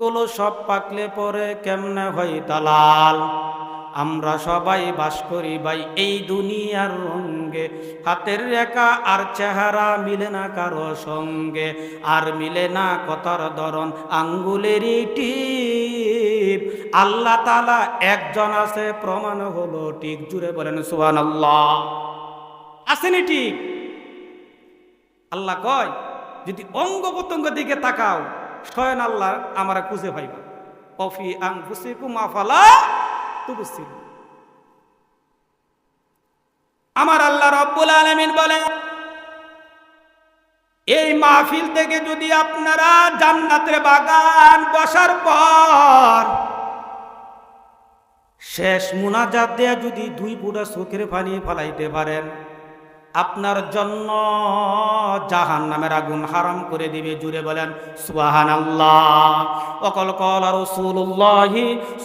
গুলো সব পাকলে পরে কেমনে হয় দালাল? আমরা সবাই বাস করি ভাই, এই দুনিয়ার রঙ্গে। হাতের রেখা আর চেহারা মিলে না কারও সঙ্গে। আর মিলে না কথার ধরন আঙ্গুলের টিপ। আল্লাহ তালা একজন আছে, প্রমাণ হলো ঠিক। জুড়ে বলেন সুহান আল্লাহ আসেনি ঠিক? আল্লাহ কয়, যদি অঙ্গ প্রত্যঙ্গ দিকে তাকাও স্বয়ং আল্লাহ আমরা খুঁজে পাইবা। কফি আং ফুসিকুম আফালা তুবসির আমার আল্লাহ রব্বুল আলমিন বলেন, এই মাহফিল থেকে যদি আপনারা জান্নাতের বাগান বসার পর শেষ মুনাজাত দেয়া যদি দুই বুড়া চোখের পানি ফালাইতে পারেন আপনার জন্য জাহান নামের আগুন হারাম করে দিবে, জুড়ে বলেন সুবাহান আল্লাহ অকল কল রসুল্লাহ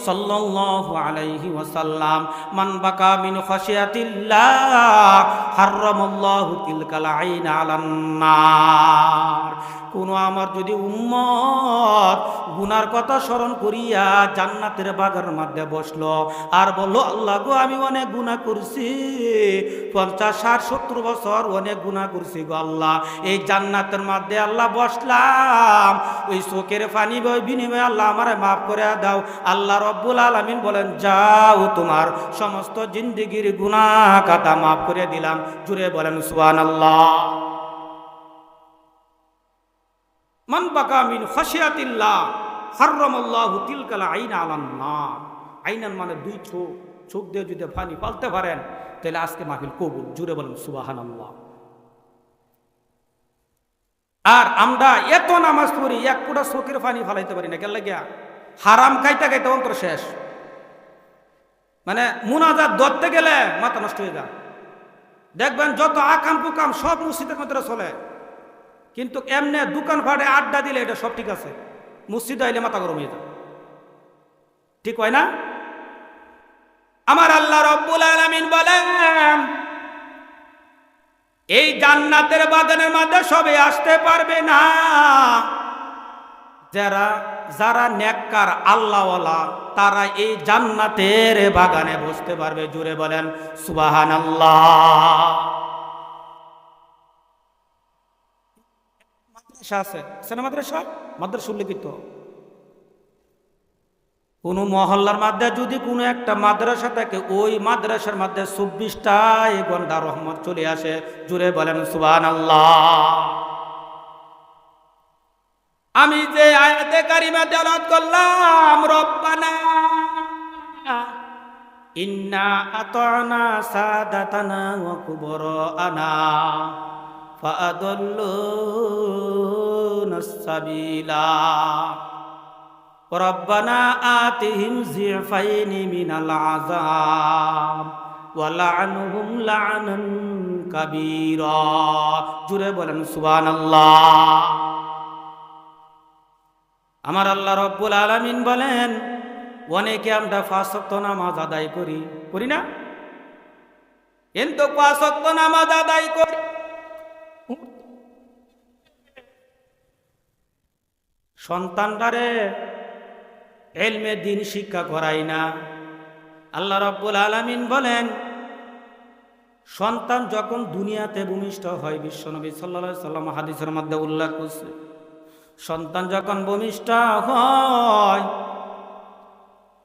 সাল্লাল্লাহু আলাইহি ওয়াসাল্লাম, মান বাকা মিন খাশিয়াতিল্লাহ, হারামাল্লাহু তিলকাল আইন আলান নার কোনো আমার যদি উম্মত গুনার কথা স্মরণ করিয়া জান্নাতের বাগার মধ্যে বসল আর বলল, আল্লাহ গো, আমি অনেক গুণা করছি, পঞ্চাশ, ষাট, সত্তর বছর অনেক গুণা করছি গো আল্লাহ। এই জান্নাতের মধ্যে আল্লাহ বসলাম, ওই চোখের পানি বিনিময়ে আল্লাহ আমার মাফ করে দাও। আল্লাহ রব্বুল আলমিন বলেন, যাও তোমার সমস্ত জিন্দিগির গুণা কাটা মাফ করে দিলাম। জুড়ে বলেন সুয়ান আল্লাহ মান বাকা মিন খাশিয়াতিল্লাহ হাররামাল্লাহু তিলকাল আইনা আলান নার। আইনান মানে দুই চোখ চোখ দিয়ে যদি পানি পালতে পারেন, তাহলে আজকে মাহফিল কবুল। জুড়ে বলেন, সুবহানাল্লাহ। আর আমরা এত নামাজ পড়ি, এক ফুটা চোখের পানি ফালাইতে পারি না, কেন লাগিয়া? হারাম খাইতে খাইতে অন্তর শেষ। মানে মুনাজাত ধরতে গেলে মাথা নষ্ট হয়ে যায়। দেখবেন যত আকাম কুকাম সব মুসিদের মধ্যে চলে। কিন্তু এমনি দোকান ফাটে আড্ডা দিলে এটা সব ঠিক আছে। মসজিদ আইলে মাথা গরম হয়ে যায় ঠিক হয় না? আমার আল্লাহ রব্বুল আলামিন বলেন, এই জান্নাতের বাগানের মধ্যে সবে আসতে পারবে না। যারা যারা নেককার আল্লাহওয়ালা, তারা এই জান্নাতের বাগানে বসতে পারবে। জুড়ে বলেন সুবাহান আল্লাহ মাদ্রাসা আছে। আছে মাদ্রাসা? মাদ্রাসা উল্লেখিত। কোনো মহল্লার মধ্যে যদি কোনো একটা মাদ্রাসা থাকে, ওই মাদ্রাসার মধ্যে চব্বিশটাই ঘণ্টা রহমত চলে আসে। জুড়ে বলেন সুবান আমি যে আয়াতে কারিমা তেলাওয়াত করলাম, রব্বানা, ইন্না আতানা সাদাতানা ওয়া কুবরানা। ফাআদাল্লুনা সাবিলা ربنا آتهم ضعفين من العذاب ولعنهم لعنا كبيرا জুড়ে বলেন সুবহানাল্লাহ আমার আল্লাহ রব্বুল আলামিন বলেন অনেকে আমরা পাঁচ ওয়াক্ত নামাজ আদায় করি করি না কিন্তু পাঁচ ওয়াক্ত নামাজ আদায় করি সন্তানটারে এলমে দিন শিক্ষা করাই না। আল্লাহ রব্বুল আলামিন বলেন, সন্তান যখন দুনিয়াতে ভূমিষ্ঠ হয় বিশ্বনবী সাল্লা সাল্লাম হাদিসের মধ্যে উল্লেখ করছে, সন্তান যখন ভূমিষ্ঠ হয়,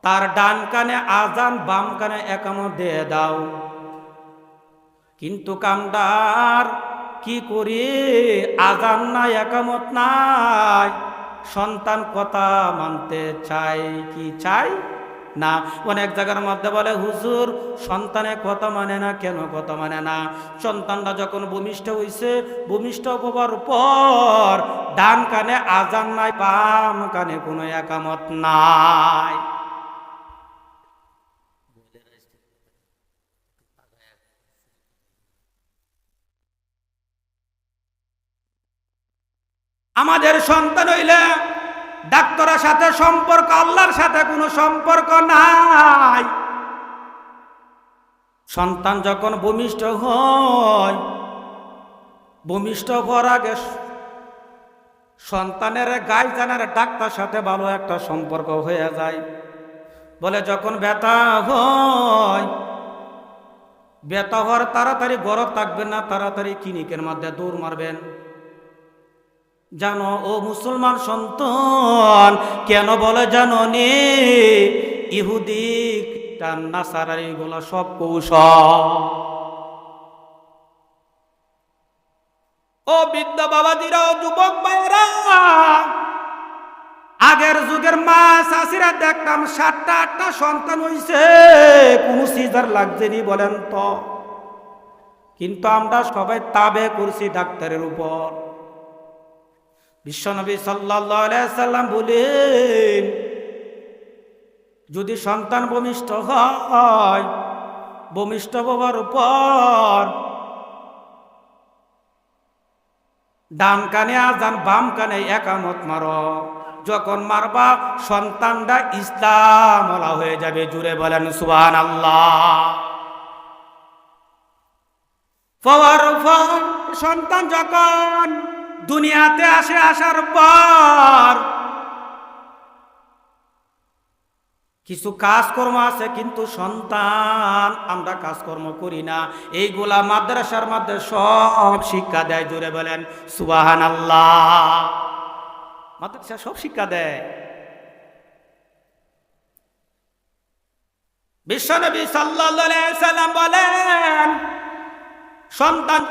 তার ডান কানে আজান, বাম কানে একামত দিয়ে দাও। কিন্তু কামদার কি করি? আজান নাই, একামত নাই। সন্তান কথা মানতে চাই কি চাই না? অনেক জায়গার মধ্যে বলে, হুজুর, সন্তানে কথা মানে না, কেন কথা মানে না? সন্তানরা যখন ভূমিষ্ঠ হইছে, ভূমিষ্ঠ হবার পর ডান কানে আজান নাই পাম কানে কোনো একামত নাই। আমাদের সন্তান হইলে ডাক্তারের সাথে সম্পর্ক, আল্লাহর সাথে কোনো সম্পর্ক নাই। সন্তান যখন ভূমিষ্ঠ হয়, ভূমিষ্ঠ হওয়ার আগে সন্তানের গাইজানের ডাক্তার সাথে ভালো একটা সম্পর্ক হয়ে যায়। বলে যখন ব্যথা হয়, ব্যথা হওয়ার তাড়াতাড়ি গরব থাকবেন না, তাড়াতাড়ি ক্লিনিকের মধ্যে দৌড় মারবেন। জানো, ও মুসলমান সন্তান, কেন বলে জানো নে ইহুদি খ্রিস্টান নাসারার এগুলো সব কৌশল। ও বৃদ্ধ বাবাজিরা, ও যুবক ভাইরা আগের যুগের মা চাষিরা দেখতাম সাতটা, আটটা সন্তান হইছে, কোনো সিজার লাগছেনি বলেন তো। কিন্তু আমরা সবাই তাবে করছি ডাক্তারের উপর। বিশ্বনবী সাল্লাম বলেন, যদি সন্তান ভূমিষ্ঠ হয়, ভূমিষ্ঠ হওয়ার উপর ডান কানে আজান, বাম কানে একামত মার। যখন মারবা, সন্তানটা ইসলাম হয়ে যাবে, জুড়ে বলেন সুবান আল্লাহ পর সন্তান যখন দুনিয়াতে আসে আসার পর কিছু কাজকর্ম আছে, কিন্তু সন্তান, আমরা কাজকর্ম করি না। এইগুলা মাদ্রাসার মধ্যে সব শিক্ষা দেয় জুড়ে বলেন সুবাহান আল্লাহ মাদ্রাসা সব শিক্ষা দেয়। বিশ্বনবী সাল্লাম বলেন, সন্তান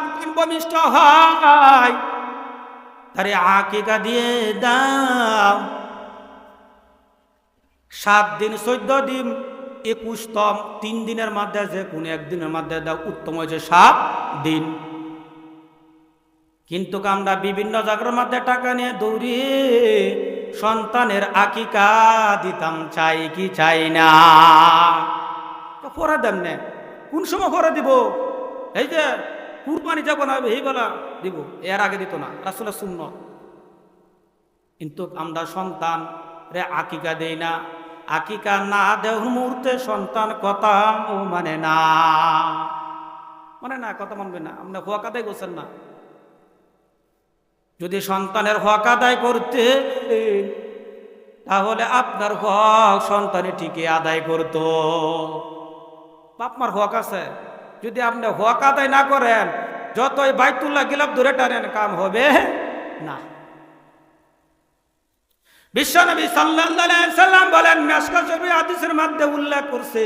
হয়। তারে আকিকা দিয়ে দাও। সাত দিন, চোদ্দ দিন একুশতম তিন দিনের মধ্যে যে কোনো একদিনের মধ্যে দাও, উত্তম হয়েছে সাত দিন। কিন্তু আমরা বিভিন্ন জায়গার মধ্যে টাকা নিয়ে দৌড়ি, সন্তানের আকিকা দিতাম, চাই কি চাই না। ফরা দেন কোন সময় ফরা দিব? এই যে কুরবানি হবে, এই বেলা দিব। এর আগে দিত না আসলে শূন্য কিন্তু আমরা সন্তান রে আকিকা দেই না। আকিকা না দেহ মুহূর্তে সন্তান কথা মানে না। মানে না, কথা মানবে না। আপনি হক আদায় করছেন না। যদি সন্তানের হক আদায় করতে, তাহলে আপনার হক সন্তানে ঠিকই আদায় করত। বাপমার হক আছে। যদি আপনি হক আদায় না করেন, যতই বাইতুল্লাহ গিলাপ ধরে টানেন, কাম হবে না। বিশ্বনবী সাল্লাম বলেন মেসকা আদিসের মধ্যে উল্লেখ করছে,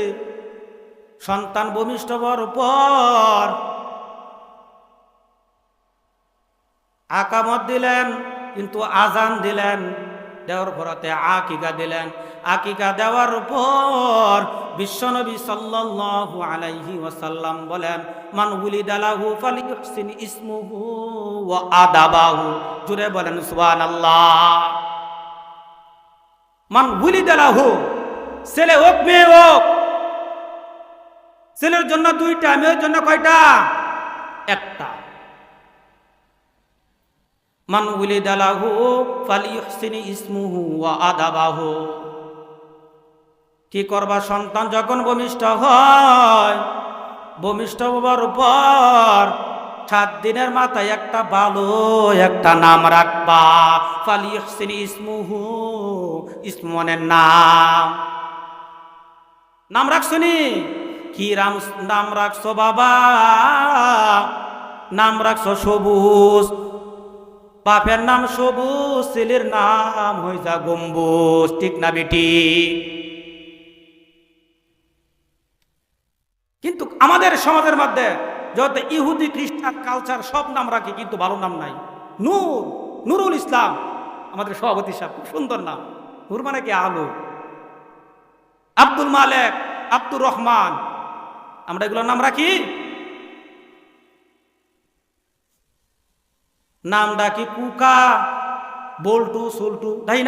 সন্তান ভূমিষ্ঠ হওয়ার উপর আকামত দিলেন, কিন্তু আজান দিলেন। দেওয়ার পরতে আকিকা দিলেন। আকিকা দেওয়ার পর বিশ্বনবী সাল্লাল্লাহু আলাইহি ওয়াসাল্লাম বলেন, মান উলিদালাহু ফালিহসিন ইসমুহু ওয়া আদাবাহু। জুড়ে বলেন, সুবহানাল্লাহ। মান উলিদালাহু ছেলে হোক, মেয়ে হোক। ছেলের জন্য দুইটা, মেয়ের জন্য কয়টা? একটা। মান উলিদালাহু ফালিহসিনি ইসমুহু ওয়া আদাবাহু। কি করবা সন্তান যখন ভূমিষ্ঠ হয় ভূমিষ্ঠ হবার পর সাত দিনের মাথায় একটা ভালো একটা নাম রাখবা ফালিহসিনি ইসমুহু ইসমনের নাম। নাম রাখছনি কি রাম, নাম রাখছো বাবা? নাম রাখছো সবুজ। বাপের নাম সবুজ, ছেলের নাম হয়ে যা গম্বুজ। ঠিক না বেটি? কিন্তু আমাদের সমাজের মধ্যে যত ইহুদি, খ্রিস্টান, কালচার, সব নাম রাখি, কিন্তু ভালো নাম নাই। নূর, নুরুল ইসলাম, আমাদের সভাপতি সাহেব, খুব সুন্দর নাম। নূর মানে কি? আলো। আব্দুল মালেক, আব্দুর রহমান। আমরা এগুলোর নাম রাখি? নাম ডাকি কুকা বল্টু সোল্টু তাই না?